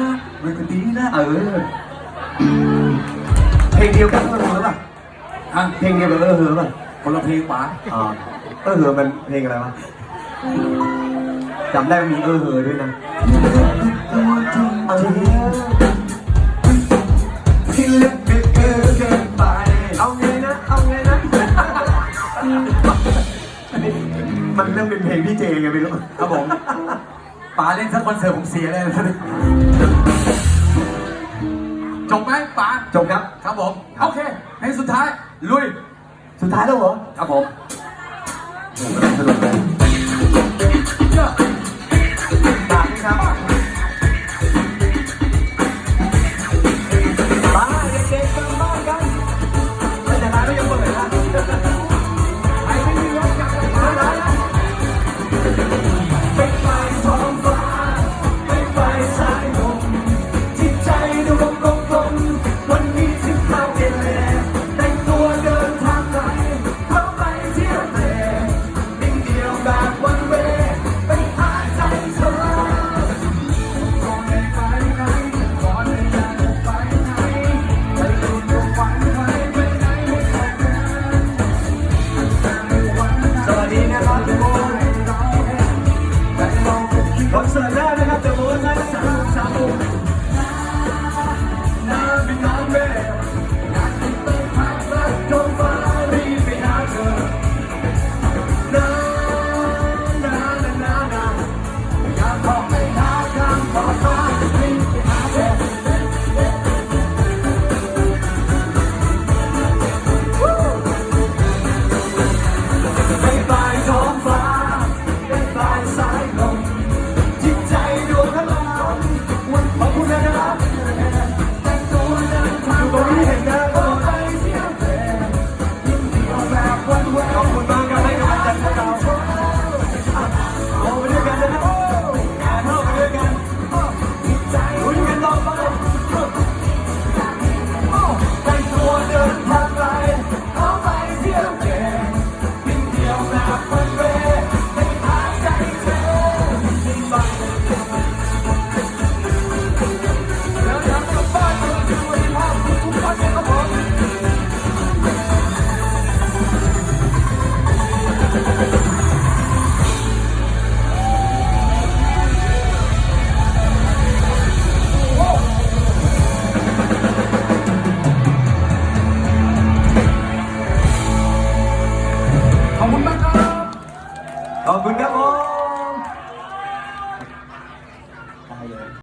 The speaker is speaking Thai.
นะมันจะดีนะเออ เพลงเดียวกันเออเหอป่ะฮะเพลงเดียวกันเออเหอป่ะคนละเพลงป๋าอเออเหอมันเพลงอะไรวะจำได้มีเออเหอด้วยนะเออมันเริ่มเป็นเพลงพี่เจไงไม่รู้ครับผม ป๋าเล่นสักคอนเสิร์ตผมเสียเลยจบไหมป๋าจบครับ ครับผม โอเคเพลงสุดท้าย ลุย สุดท้ายแล้วเหรอ ครับผมสนุกเลย la la Oh, bunda ko!